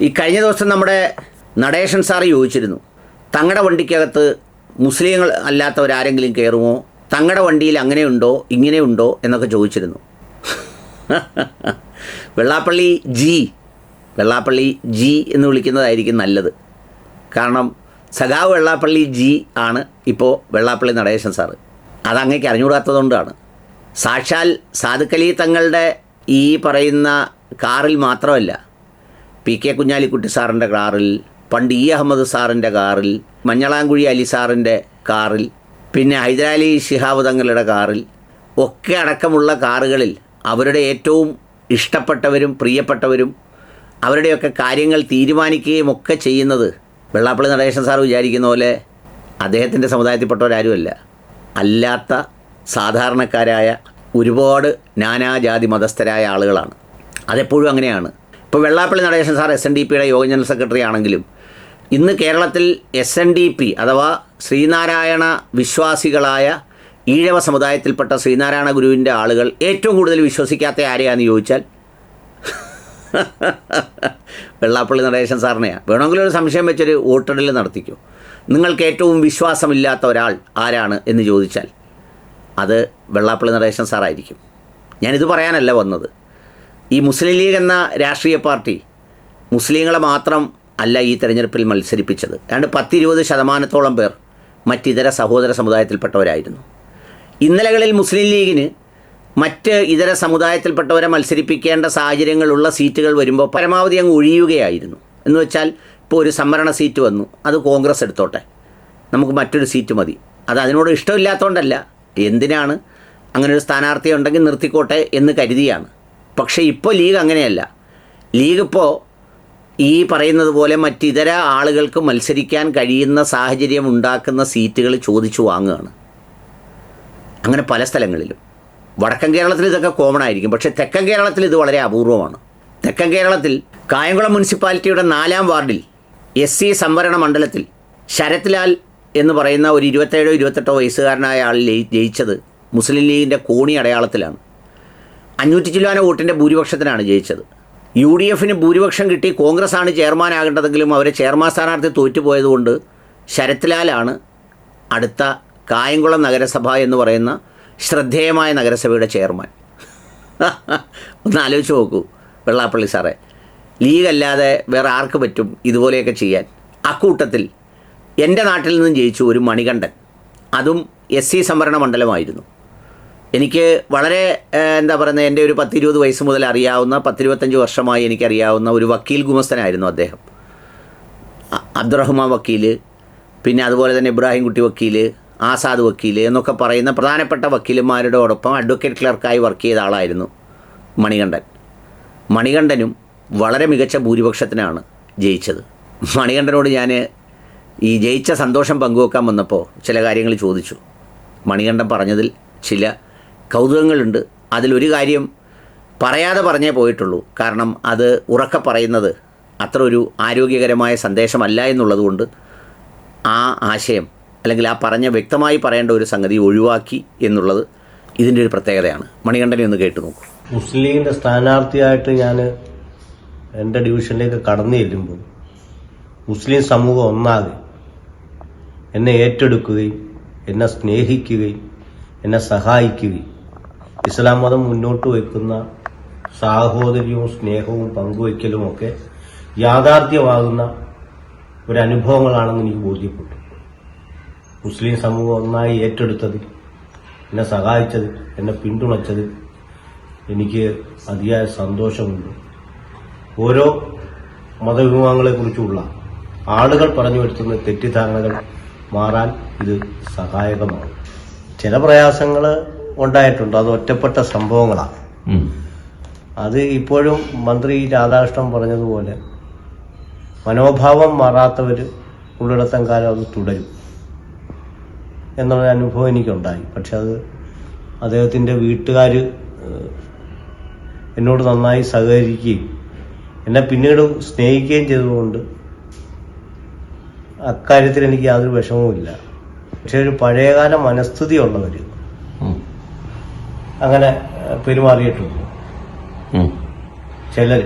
ഈ കഴിഞ്ഞ ദിവസം നമ്മുടെ നടേശൻ സാർ ചോദിച്ചിരുന്നു തങ്ങളുടെ വണ്ടിക്കകത്ത് മുസ്ലിങ്ങൾ അല്ലാത്തവരാരെങ്കിലും കയറുമോ തങ്ങളുടെ വണ്ടിയിൽ അങ്ങനെയുണ്ടോ ഇങ്ങനെയുണ്ടോ എന്നൊക്കെ ചോദിച്ചിരുന്നു. വെള്ളാപ്പള്ളി ജി വെള്ളാപ്പള്ളി ജി എന്ന് വിളിക്കുന്നതായിരിക്കും നല്ലത്. കാരണം സഖാവ് വെള്ളാപ്പള്ളി ജി ആണ് ഇപ്പോൾ വെള്ളാപ്പള്ളി നടേശൻ സാറ്. അതങ്ങേക്ക് അറിഞ്ഞുകൂടാത്തതുകൊണ്ടാണ്. സാക്ഷാൽ സാധുക്കലി തങ്ങളുടെ ഈ പറയുന്ന കാറിൽ മാത്രമല്ല പി കെ കുഞ്ഞാലിക്കുട്ടി സാറിന്റെ കാറിൽ പണ്ട് ഇ അഹമ്മദ് സാറിന്റെ കാറിൽ മഞ്ഞളാങ്കുഴി അലി സാറിന്റെ കാറിൽ പിന്നെ ഹൈദരാലി ശിഹാബ് തങ്ങളുടെ കാറിൽ ഒക്കെ അടക്കമുള്ള കാറുകളിൽ അവരുടെ ഏറ്റവും ഇഷ്ടപ്പെട്ടവരും പ്രിയപ്പെട്ടവരും അവരുടെയൊക്കെ കാര്യങ്ങൾ തീരുമാനിക്കുകയും ഒക്കെ ചെയ്യുന്നത് വെള്ളാപ്പള്ളി നടേശൻ സാർ വിചാരിക്കുന്ന പോലെ അദ്ദേഹത്തിന്റെ സമുദായത്തിൽപ്പെട്ടവരാരുമല്ല. അല്ലാത്ത സാധാരണക്കാരായ ഒരുപാട് നാനാജാതി മതസ്ഥരായ ആളുകളാണ്. അതെപ്പോഴും അങ്ങനെയാണ്. ഇപ്പോൾ Vellappally Natesan sir S N D പിയുടെ യോഗ ജനറൽ സെക്രട്ടറി ആണെങ്കിലും ഇന്ന് കേരളത്തിൽ എസ് എൻ ഡി പി അഥവാ ശ്രീനാരായണ വിശ്വാസികളായ ഈഴവ സമുദായത്തിൽപ്പെട്ട ശ്രീനാരായണ ഗുരുവിന്റെ ആളുകൾ ഏറ്റവും കൂടുതൽ വിശ്വസിക്കാത്ത ആരെയാണെന്ന് ചോദിച്ചാൽ വെള്ളാപ്പള്ളി നടേശൻ സാറിനെയാണ് വേണമെങ്കിൽ ഒരു സംശയം വെച്ചൊരു വോട്ടെടൽ നടത്തിക്കൂ. നിങ്ങൾക്ക് ഏറ്റവും വിശ്വാസമില്ലാത്ത ഒരാൾ ആരാണ് എന്ന് ചോദിച്ചാൽ അത് വെള്ളാപ്പള്ളി നടേശൻ സാറായിരിക്കും. ഞാനിത് പറയാനല്ല വന്നത്. ഈ മുസ്ലിം ലീഗ് എന്ന രാഷ്ട്രീയ പാർട്ടി മുസ്ലിങ്ങളെ മാത്രം അല്ല ഈ തെരഞ്ഞെടുപ്പിൽ മത്സരിപ്പിച്ചത്. ഏതാണ്ട് പത്തിരുപത് ശതമാനത്തോളം പേർ മറ്റിതര സഹോദര സമുദായത്തിൽപ്പെട്ടവരായിരുന്നു. ഇന്നലകളിൽ മുസ്ലിം ലീഗിന് മറ്റ് ഇതര സമുദായത്തിൽപ്പെട്ടവരെ മത്സരിപ്പിക്കേണ്ട സാഹചര്യങ്ങളുള്ള സീറ്റുകൾ വരുമ്പോൾ പരമാവധി അങ്ങ് ഒഴിയുകയായിരുന്നു. എന്ന് വെച്ചാൽ ഇപ്പോൾ ഒരു സംവരണ സീറ്റ് വന്നു അത് കോൺഗ്രസ് എടുത്തോട്ടെ. നമുക്ക് മറ്റൊരു സീറ്റ് മതി. അത് അതിനോട് ഇഷ്ടമില്ലാത്തതുകൊണ്ടല്ല എന്തിനാണ് അങ്ങനെ ഒരു സ്ഥാനാർത്ഥി ഉണ്ടെങ്കിൽ നിർത്തിക്കോട്ടെ എന്ന് കരുതിയാണ്. പക്ഷേ ഇപ്പോൾ ലീഗ് അങ്ങനെയല്ല. ലീഗ് ഇപ്പോൾ ഈ പറയുന്നത് പോലെ മറ്റിതര ആളുകൾക്ക് മത്സരിക്കാൻ കഴിയുന്ന സാഹചര്യം ഉണ്ടാക്കുന്ന സീറ്റുകൾ ചോദിച്ചു വാങ്ങുകയാണ്. അങ്ങനെ പല സ്ഥലങ്ങളിലും. വടക്കൻ കേരളത്തിൽ ഇതൊക്കെ കോമൺ ആയിരിക്കും. പക്ഷേ തെക്കൻ കേരളത്തിൽ ഇത് വളരെ അപൂർവമാണ്. തെക്കൻ കേരളത്തിൽ കായംകുളം മുനിസിപ്പാലിറ്റിയുടെ നാലാം വാർഡിൽ എസ് സി സംവരണ മണ്ഡലത്തിൽ ശരത്ലാൽ എന്ന് പറയുന്ന ഒരു ഇരുപത്തേഴോ ഇരുപത്തെട്ടോ വയസ്സുകാരനായ ആൾ ജയി- ജയിച്ചത് മുസ്ലിം ലീഗിന്റെ കോണി അടയാളത്തിലാണ്. അഞ്ഞൂറ്റി ചില്ലുവാന വോട്ടിന്റെ ഭൂരിപക്ഷത്തിനാണ് ജയിച്ചത്. യു ഡി എഫിന് ഭൂരിപക്ഷം കിട്ടി കോൺഗ്രസ് ആണ് ചെയർമാൻ ആകേണ്ടതെങ്കിലും അവരെ ചെയർമാൻ സ്ഥാനാർത്ഥി തോറ്റുപോയതുകൊണ്ട് ശരത്ലാലാണ് അടുത്ത കായംകുളം നഗരസഭ എന്ന് പറയുന്ന ശ്രദ്ധേയമായ നഗരസഭയുടെ ചെയർമാൻ. ഒന്ന് ആലോചിച്ച് നോക്കൂ വെള്ളാപ്പള്ളി സാറേ. ലീഗ് അല്ലാതെ വേറെ ആർക്ക് പറ്റും ഇതുപോലെയൊക്കെ ചെയ്യാൻ? അക്കൂട്ടത്തിൽ എന്റെ നാട്ടിൽ നിന്നും ജയിച്ചു ഒരു മണികണ്ഠൻ. അതും എസ് സി സംവരണ മണ്ഡലമായിരുന്നു. എനിക്ക് വളരെ എന്താ പറയുന്നത് എന്റെ ഒരു പത്തിരുപത് വയസ്സ് മുതൽ അറിയാവുന്ന പത്തിരുപത്തഞ്ച് വർഷമായി എനിക്കറിയാവുന്ന ഒരു വക്കീൽ ഗുമസ്തനായിരുന്നു അദ്ദേഹം. അബ്ദുറഹ്മാൻ വക്കീൽ പിന്നെ അതുപോലെ തന്നെ ഇബ്രാഹിം കുട്ടി വക്കീൽ ആസാദ് വക്കീൽ എന്നൊക്കെ പറയുന്ന പ്രധാനപ്പെട്ട വക്കീലന്മാരോടൊപ്പം അഡ്വക്കേറ്റ് ക്ലർക്കായി വർക്ക് ചെയ്ത ആളായിരുന്നു മണികണ്ഠൻ. മണികണ്ഠനും വളരെ മികച്ച ഭൂരിപക്ഷത്തിനാണ് ജയിച്ചത്. മണികണ്ഠനോട് ഞാൻ ഈ ജയിച്ച സന്തോഷം പങ്കുവെക്കാൻ വന്നപ്പോൾ ചില കാര്യങ്ങൾ ചോദിച്ചു. മണികണ്ഠൻ പറഞ്ഞതിൽ ചില കൗതുകങ്ങളുണ്ട്. അതിലൊരു കാര്യം പറയാതെ പറഞ്ഞേ പോയിട്ടുള്ളൂ. കാരണം അത് ഉറക്കെ പറയുന്നത് അത്ര ഒരു ആരോഗ്യകരമായ സന്ദേശമല്ല എന്നുള്ളതുകൊണ്ട് ആ ആശയം അല്ലെങ്കിൽ ആ പറഞ്ഞ വ്യക്തമായി പറയേണ്ട ഒരു സംഗതി ഒഴിവാക്കി എന്നുള്ളത് ഇതിന്റെ ഒരു പ്രത്യേകതയാണ്. മണികണ്ഠനെ ഒന്ന് കേട്ടു നോക്കൂ. മുസ്ലിം ലീഗിന്റെ സ്ഥാനാർത്ഥിയായിട്ട് ഞാൻ എന്റെ ഡിവിഷനിലേക്ക് കടന്നു ചെല്ലുമ്പോൾ മുസ്ലിം സമൂഹം ഒന്നാകെ എന്നെ ഏറ്റെടുക്കുകയും എന്നെ സ്നേഹിക്കുകയും എന്നെ സഹായിക്കുകയും ഇസ്ലാം മതം മുന്നോട്ട് വയ്ക്കുന്ന സാഹോദര്യവും സ്നേഹവും പങ്കുവയ്ക്കലും ഒക്കെ യാഥാർത്ഥ്യമാകുന്ന ഒരു അനുഭവങ്ങളാണെന്ന് എനിക്ക് ബോധ്യപ്പെട്ടു. മുസ്ലിം സമൂഹം ഒന്നായി ഏറ്റെടുത്തതിൽ എന്നെ സഹായിച്ചതിൽ എന്നെ പിന്തുണച്ചതിൽ എനിക്ക് അതിയായ സന്തോഷമുണ്ട്. ഓരോ മതവിഭാഗങ്ങളെക്കുറിച്ചുള്ള ആളുകൾ പറഞ്ഞു വരുത്തുന്ന തെറ്റിദ്ധാരണകൾ മാറാൻ ഇത് സഹായകമാണ്. ചില പ്രയാസങ്ങൾ ഉണ്ടായിട്ടുണ്ട്. അത് ഒറ്റപ്പെട്ട സംഭവങ്ങളാണ്. അത് ഇപ്പോഴും മന്ത്രി രാധാകൃഷ്ണൻ പറഞ്ഞതുപോലെ മനോഭാവം മാറാത്തവർ ഉള്ളിടത്തം കാലം അത് തുടരും എന്നുള്ള അനുഭവം എനിക്കുണ്ടായി. പക്ഷെ അത് അദ്ദേഹത്തിന്റെ വീട്ടുകാർ എന്നോട് നന്നായി സഹകരിക്കുകയും എന്നെ പിന്നീട് സ്നേഹിക്കുകയും ചെയ്തതുകൊണ്ട് അക്കാര്യത്തിൽ എനിക്ക് യാതൊരു വിഷമവുമില്ല. പക്ഷെ ഒരു പഴയകാല മനസ്ഥിതി ഉള്ളവർ അങ്ങനെ പെരുമാറിയിട്ടുണ്ട്. ചിലർ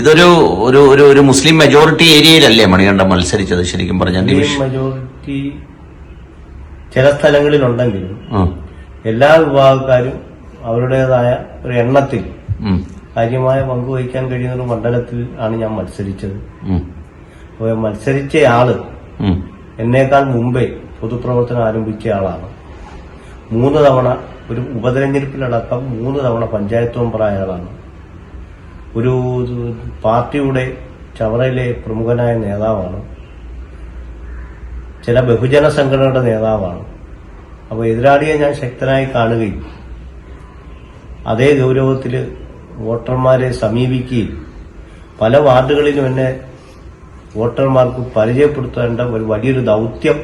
ഇതൊരു ഒരു ഒരു ഒരു മുസ്ലിം മെജോറിറ്റി ഏരിയയിലല്ലേ മണികണ്ഠ മത്സരിച്ചത്? ശരിക്കും പറഞ്ഞാൽ മെജോറിറ്റി ചില സ്ഥലങ്ങളിലുണ്ടെങ്കിലും എല്ലാ വിഭാഗക്കാരും അവരുടേതായ ഒരു എണ്ണത്തിൽ കാര്യമായ പങ്കുവഹിക്കാൻ കഴിയുന്ന ഒരു മണ്ഡലത്തിൽ ആണ് ഞാൻ മത്സരിച്ചത്. മത്സരിച്ച ആൾ എന്നേക്കാൾ മുമ്പേ പൊതുപ്രവർത്തനം ആരംഭിച്ച ആളാണ്. മൂന്ന് തവണ ഒരു ഉപതെരഞ്ഞെടുപ്പിലടക്കം മൂന്ന് തവണ പഞ്ചായത്ത് മെമ്പറായ ആളാണ് ഒരു പാർട്ടിയുടെ ചവറയിലെ പ്രമുഖനായ നേതാവാണ്. ചില ബഹുജന സംഘടനയുടെ നേതാവാണ്. അപ്പോൾ എതിരാളിയെ ഞാൻ ശക്തനായി കാണുകയും അതേ ഗൗരവത്തിൽ വോട്ടർമാരെ സമീപിക്കുകയും പല വാർഡുകളിലും എന്നെ വോട്ടർമാർക്ക് പരിചയപ്പെടുത്തേണ്ട ഒരു വലിയൊരു ദൗത്യം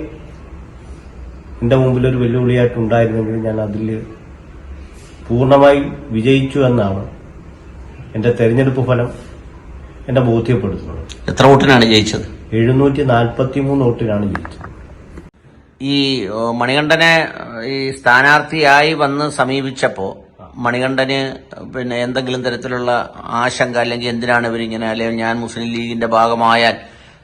എന്റെ മുമ്പിൽ ഒരു വെല്ലുവിളിയായിട്ട് വെല്ലുവിളിയായിട്ടുണ്ടായിരുന്നെങ്കിൽ ഞാൻ അതിൽ പൂർണമായി വിജയിച്ചു എന്നാണ് എന്റെ തെരഞ്ഞെടുപ്പ് ഫലം എന്നെ ബോധ്യപ്പെടുത്തുന്നത്. എത്ര വോട്ടിനാണ് ജയിച്ചത്? എഴുന്നൂറ്റി നാൽപ്പത്തി മൂന്ന് വോട്ടിനാണ് ജയിച്ചത്. ഈ മണികണ്ഠനെ ഈ സ്ഥാനാർത്ഥിയായി വന്ന് സമീപിച്ചപ്പോ മണികണ്ഠന് പിന്നെ എന്തെങ്കിലും തരത്തിലുള്ള ആശങ്ക അല്ലെങ്കിൽ എന്തിനാണ് ഇവരിങ്ങനെ അല്ലെങ്കിൽ ഞാൻ മുസ്ലിം ലീഗിന്റെ ഭാഗമായാൽ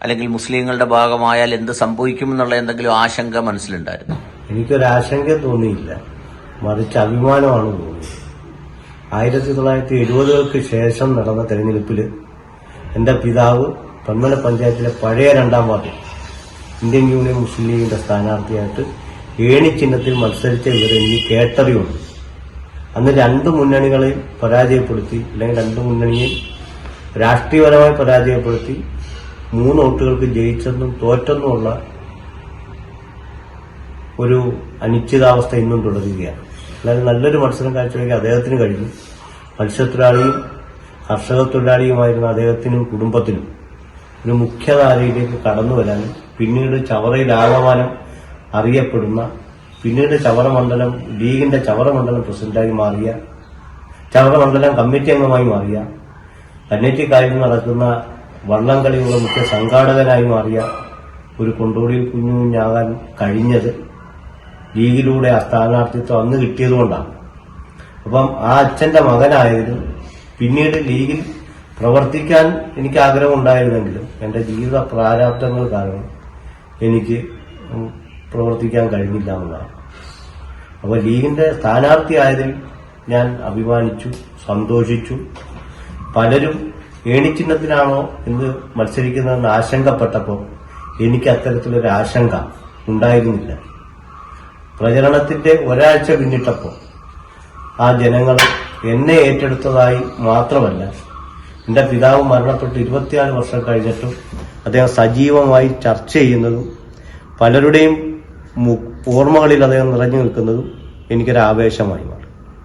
അല്ലെങ്കിൽ മുസ്ലിങ്ങളുടെ ഭാഗമായാൽ എന്ത് സംഭവിക്കുമെന്നുള്ള എന്തെങ്കിലും ആശങ്ക മനസ്സിലുണ്ടായിരുന്നു? എനിക്കൊരാശങ്ക തോന്നിയില്ല. മറിച്ച് അഭിമാനമാണ് തോന്നിയത്. ആയിരത്തി തൊള്ളായിരത്തി എഴുപതുകൾക്ക് ശേഷം നടന്ന തെരഞ്ഞെടുപ്പിൽ എന്റെ പിതാവ് പന്മന പഞ്ചായത്തിലെ പഴയ രണ്ടാം വാർഡിൽ ഇന്ത്യൻ യൂണിയൻ മുസ്ലിം ലീഗിന്റെ സ്ഥാനാർത്ഥിയായിട്ട് ഏണി ചിഹ്നത്തിൽ മത്സരിച്ച ഇവരെ എനിക്ക് കേട്ടറിവുണ്ട്. അന്ന് രണ്ട് മുന്നണികളെയും പരാജയപ്പെടുത്തി അല്ലെങ്കിൽ രണ്ട് മുന്നണിയെയും രാഷ്ട്രീയപരമായി പരാജയപ്പെടുത്തി മൂന്ന് വോട്ടുകൾക്ക് ജയിച്ചെന്നും തോറ്റെന്നുമുള്ള ഒരു അനിശ്ചിതാവസ്ഥ ഇന്നും തുടരുകയാണ്. അല്ലാതെ നല്ലൊരു മത്സരം കാഴ്ചവെക്കാൻ അദ്ദേഹത്തിന് കഴിഞ്ഞു മത്സ്യത്തൊഴിലാളിയും കർഷക തൊഴിലാളിയുമായിരുന്ന അദ്ദേഹത്തിനും കുടുംബത്തിനും ഒരു മുഖ്യധാരയിലേക്ക് കടന്നു വരാനും പിന്നീട് ചവറയിൽ ആകമാനം അറിയപ്പെടുന്ന പിന്നീട് ചവറ മണ്ഡലം ലീഗിന്റെ ചവറ മണ്ഡലം പ്രസിഡന്റായി മാറിയ ചവറ മണ്ഡലം കമ്മിറ്റി അംഗമായി മാറിയ കന്നേറ്റിക്കാരിൽ നടക്കുന്ന വള്ളംകളിയുള്ള മുഖ്യ സംഘാടകനായി മാറിയ ഒരു കൊണ്ടോടിയിൽ കുഞ്ഞു കുഞ്ഞാകാൻ കഴിഞ്ഞത് ലീഗിലൂടെ ആ സ്ഥാനാർത്ഥിത്വം അന്ന് കിട്ടിയതുകൊണ്ടാണ് അപ്പം ആ അച്ഛന്റെ മകനായതിലും പിന്നീട് ലീഗിൽ പ്രവർത്തിക്കാൻ എനിക്ക് ആഗ്രഹമുണ്ടായിരുന്നെങ്കിലും എന്റെ ജീവിത പ്രാരാബ്ദങ്ങൾ കാരണം എനിക്ക് പ്രവർത്തിക്കാൻ കഴിഞ്ഞില്ല എന്നതാണ് അപ്പോൾ ലീഗിന്റെ സ്ഥാനാർത്ഥിയായതിൽ ഞാൻ അഭിമാനിച്ചു സന്തോഷിച്ചു. പലരും ഏണിച്ചിഹ്നത്തിനാണോ എന്ന് മത്സരിക്കുന്നതെന്ന് ആശങ്കപ്പെട്ടപ്പോൾ എനിക്ക് അത്തരത്തിലൊരു ആശങ്ക ഉണ്ടായിരുന്നില്ല. പ്രചരണത്തിന്റെ ഒരാഴ്ച പിന്നിട്ടപ്പോൾ ആ ജനങ്ങൾ എന്നെ ഏറ്റെടുത്തതായി മാത്രമല്ല എന്റെ പിതാവ് മരണപ്പെട്ട് ഇരുപത്തിയാറ് വർഷം കഴിഞ്ഞിട്ടും അദ്ദേഹം സജീവമായി ചർച്ച ചെയ്യുന്നതും പലരുടെയും ഓർമ്മകളിൽ അദ്ദേഹം നിറഞ്ഞു നിൽക്കുന്നതും എനിക്കൊരു ആവേശമായി മാറി.